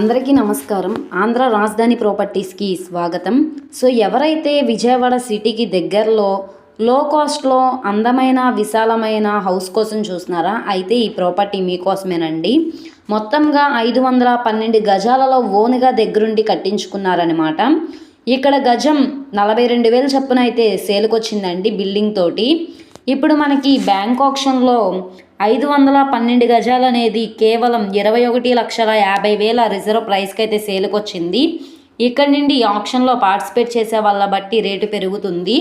అందరికీ నమస్కారం. ఆంధ్ర రాజధాని ప్రాపర్టీస్కి స్వాగతం. సో ఎవరైతే విజయవాడ సిటీకి దగ్గరలో లో కాస్ట్లో అందమైన విశాలమైన హౌస్ కోసం చూస్తున్నారా అయితే ఈ ప్రాపర్టీ మీకోసమేనండి. మొత్తంగా ఐదు వందల పన్నెండు గజాలలో ఓనుగా దగ్గరుండి కట్టించుకున్నారనమాట ఇక్కడ గజం నలభై రెండు వేలు చొప్పున అయితే సేలుకొచ్చిందండి బిల్డింగ్ తోటి. ఇప్పుడు మనకి బ్యాంక్ ఆప్షన్లో ఐదు వందల పన్నెండు గజాలు అనేది కేవలం ఇరవై ఒకటి లక్షల యాభై వేల రిజర్వ్ ప్రైస్కి అయితే సేల్కి వచ్చింది ఇక్కడ నుండి ఈ ఆప్షన్లో పార్టిసిపేట్ చేసే వాళ్ళ బట్టి రేటు పెరుగుతుంది.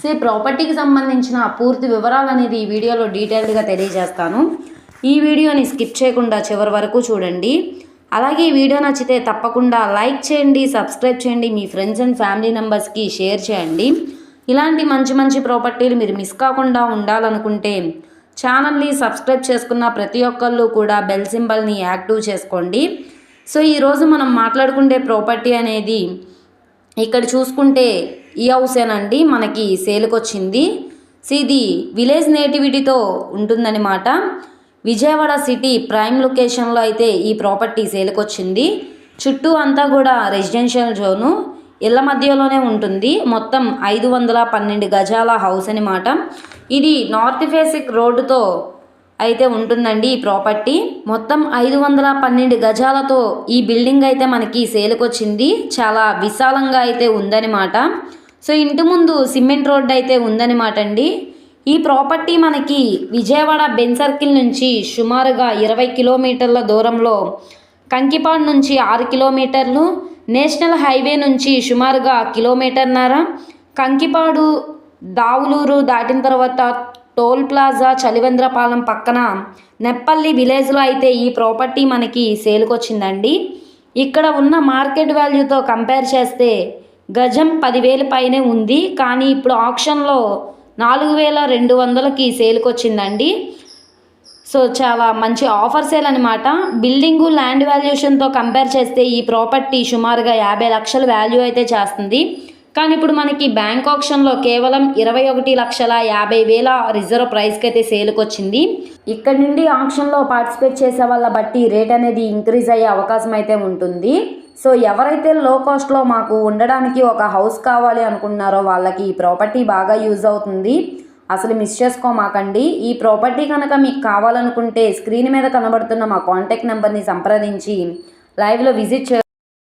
సో ఈ ప్రాపర్టీకి సంబంధించిన పూర్తి వివరాలు అనేది ఈ వీడియోలో డీటెయిల్డ్గా తెలియజేస్తాను. ఈ వీడియోని స్కిప్ చేయకుండా చివరి వరకు చూడండి. అలాగే ఈ వీడియో నచ్చితే తప్పకుండా లైక్ చేయండి సబ్స్క్రైబ్ చేయండి మీ ఫ్రెండ్స్ అండ్ ఫ్యామిలీ మెంబర్స్కి షేర్ చేయండి. ఇలాంటి మంచి మంచి ప్రాపర్టీలు మీరు మిస్ కాకుండా ఉండాలనుకుంటే ఛానల్ని సబ్స్క్రైబ్ చేసుకున్న ప్రతి ఒక్కళ్ళు కూడా బెల్ సింబల్ని యాక్టివ్ చేసుకోండి. సో ఈరోజు మనం మాట్లాడుకునే ప్రాపర్టీ అనేది ఇక్కడ చూసుకుంటే ఈ హౌసేనండి మనకి సేల్కి వచ్చింది సో ఇది విలేజ్ నేటివిటీతో ఉంటుందన్నమాట. విజయవాడ సిటీ ప్రైమ్ లొకేషన్లో అయితే ఈ ప్రాపర్టీ సేల్కి వచ్చింది చుట్టూ అంతా కూడా రెసిడెన్షియల్ జోను. ఇళ్ళ మధ్యలోనే ఉంటుంది. మొత్తం ఐదు వందల పన్నెండు గజాల హౌస్ అనమాట ఇది నార్త్ ఫేసిక్ రోడ్డుతో అయితే ఉంటుందండి ఈ ప్రాపర్టీ. మొత్తం ఐదు వందల పన్నెండు గజాలతో ఈ బిల్డింగ్ అయితే మనకి సేల్కి వచ్చింది చాలా విశాలంగా అయితే ఉందన్నమాట సో ఇంటి ముందు సిమెంట్ రోడ్ అయితే ఉందన్నమాట అండి ఈ ప్రాపర్టీ మనకి విజయవాడ బెన్ సర్కిల్ నుంచి సుమారుగా ఇరవై కిలోమీటర్ల దూరంలో కంకిపాడు నుంచి ఆరు కిలోమీటర్లు నేషనల్ హైవే నుంచి సుమారుగా కిలోమీటర్న్నర కంకిపాడు దావులూరు దాటిన తర్వాత టోల్ ప్లాజా చలివేంద్రపాలెం పక్కన నెప్పల్లి విలేజ్లో అయితే ఈ ప్రాపర్టీ మనకి సేలుకొచ్చిందండి. ఇక్కడ ఉన్న మార్కెట్ వాల్యూతో కంపేర్ చేస్తే గజం పదివేల పైనే ఉంది. కానీ ఇప్పుడు ఆప్షన్లో నాలుగు వేల రెండు వందలకి సేలుకొచ్చిందండి. సో చాలా మంచి ఆఫర్ సేల్ అనమాట బిల్డింగు ల్యాండ్ వాల్యుయేషన్తో కంపేర్ చేస్తే ఈ ప్రాపర్టీ సుమారుగా యాభై లక్షల వాల్యూ అయితే చేస్తుంది. కానీ ఇప్పుడు మనకి బ్యాంక్ ఆప్షన్లో కేవలం ఇరవై ఒకటి లక్షల యాభై వేల రిజర్వ్ ప్రైస్కి అయితే సేల్కి వచ్చింది. ఇక్కడ నుండి ఆప్షన్లో పార్టిసిపేట్ చేసే వాళ్ళ బట్టి రేట్ అనేది ఇంక్రీజ్ అయ్యే అవకాశం అయితే ఉంటుంది. సో ఎవరైతే లో కాస్ట్లో మాకు ఉండడానికి ఒక హౌస్ కావాలి అనుకుంటున్నారో వాళ్ళకి ఈ ప్రాపర్టీ బాగా యూజ్ అవుతుంది. అసలు మిస్ చేసుకోమాకండి. ఈ ప్రాపర్టీ కనుక మీకు కావాలనుకుంటే స్క్రీన్ మీద కనబడుతున్న మా కాంటాక్ట్ నెంబర్ని సంప్రదించి లైవ్లో విజిట్ చే